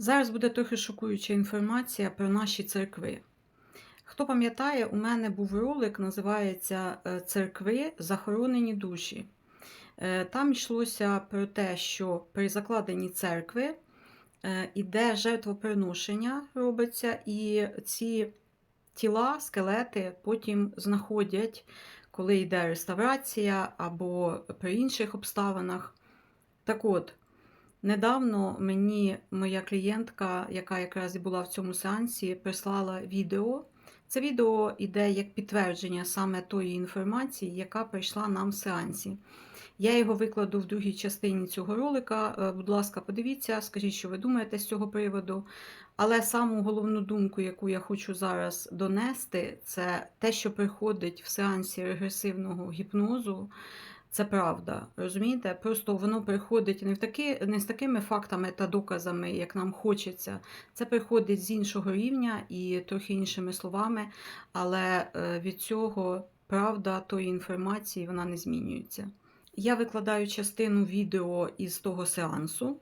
Зараз буде трохи шокуюча інформація про наші церкви. Хто пам'ятає, у мене був ролик, називається е, Церкви захоронені душі. Е, Там йшлося про те, що при закладенні церкви е, іде жертвоприношення, робиться, і ці тіла, скелети потім знаходять, коли йде реставрація або при інших обставинах. Так от, Недавно мені моя клієнтка, яка якраз і була в цьому сеансі, прислала відео. Це відео йде як підтвердження саме тої інформації, яка прийшла нам в сеансі. Я його викладу в другій частині цього ролика. Е, Будь ласка, подивіться, скажіть, що ви думаєте з цього приводу. Але саму головну думку, яку я хочу зараз донести, це те, що приходить в сеансі регресивного гіпнозу. Це правда, розумієте? Просто воно приходить не в такі, не з такими фактами та доказами, як нам хочеться. Це приходить з іншого рівня і трохи іншими словами, але е, від цього правда тої інформації вона не змінюється. Я викладаю частину відео із того сеансу.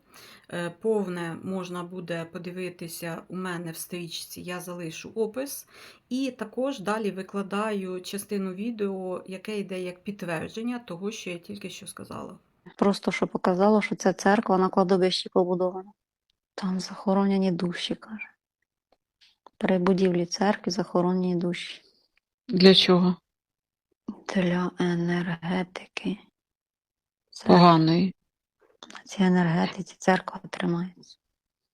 Е, Повне можна буде подивитися у мене в стрічці, я залишу опис. І також далі викладаю частину відео, яке йде як підтвердження того, що я тільки що сказала. Просто що показало, що ця церква на кладовищі побудована. Там захоронені душі, каже. При будівлі церкви захоронені душі. Для чого? Для енергетики. Це, Поганий. на цій енергетиці церква тримається.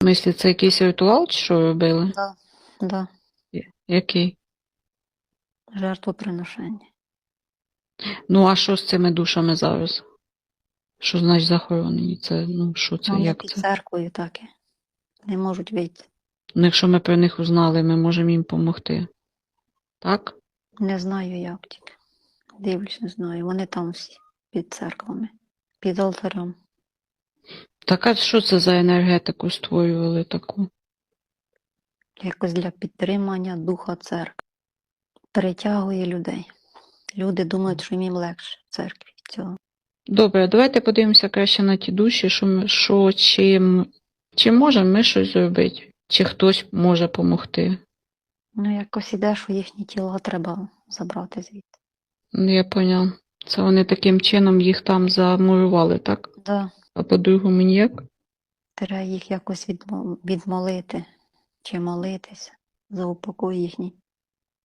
В смислі, це якийсь ритуал, чи що робили? Да, да, Який? жертвоприношення. Ну, а що з цими душами зараз? Що значить захоронені? Це, ну, що це, Вони як під це? церквою так і не можуть вийти. Ну, якщо ми про них узнали, ми можемо їм допомогти. Так? Не знаю, як тільки. Дивлюсь, не знаю. Вони там всі під церквами, під алтарем. Так, а що це за енергетику створювали таку? якось для підтримання духа церкви. Перетягує людей. Люди думають, що їм легше в церкві цього. Добре, давайте подивимося краще на ті душі, що, ми, що чим, чи можемо ми щось зробити, чи хтось може допомогти. Ну, якось іде, що їхні тіла треба забрати звідти. Ну, Я поняв. Це вони таким чином їх там замурували, так? Да, А по-другому ніяк? треба їх якось відмо- відмолити чи молитися за упокой їхній.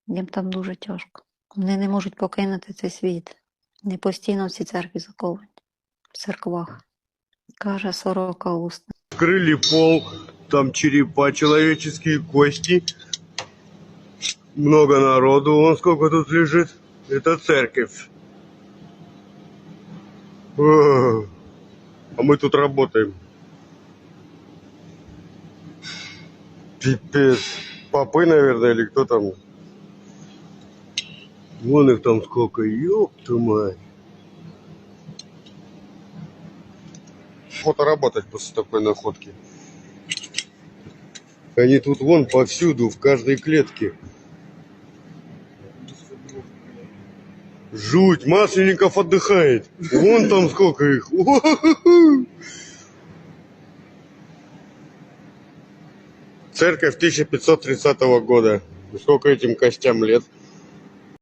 Їм там дуже тяжко. Вони не можуть покинути цей світ. Не постійно в цій церкві заковані. В церквах. Каже сорока уст. Крыли пол, там черепа, человеческие кости. Много народу, вон сколько тут лежит. Это церковь. А мы тут работаем. Пипец. Попы, наверное, или кто там. Вон их там сколько, твою мать. Охота работать после такой находки. Они тут вон повсюду, в каждой клетке. Жуть, Масленников отдыхает. Вон там сколько их. Церковь 1530 года. Сколько этим костям лет?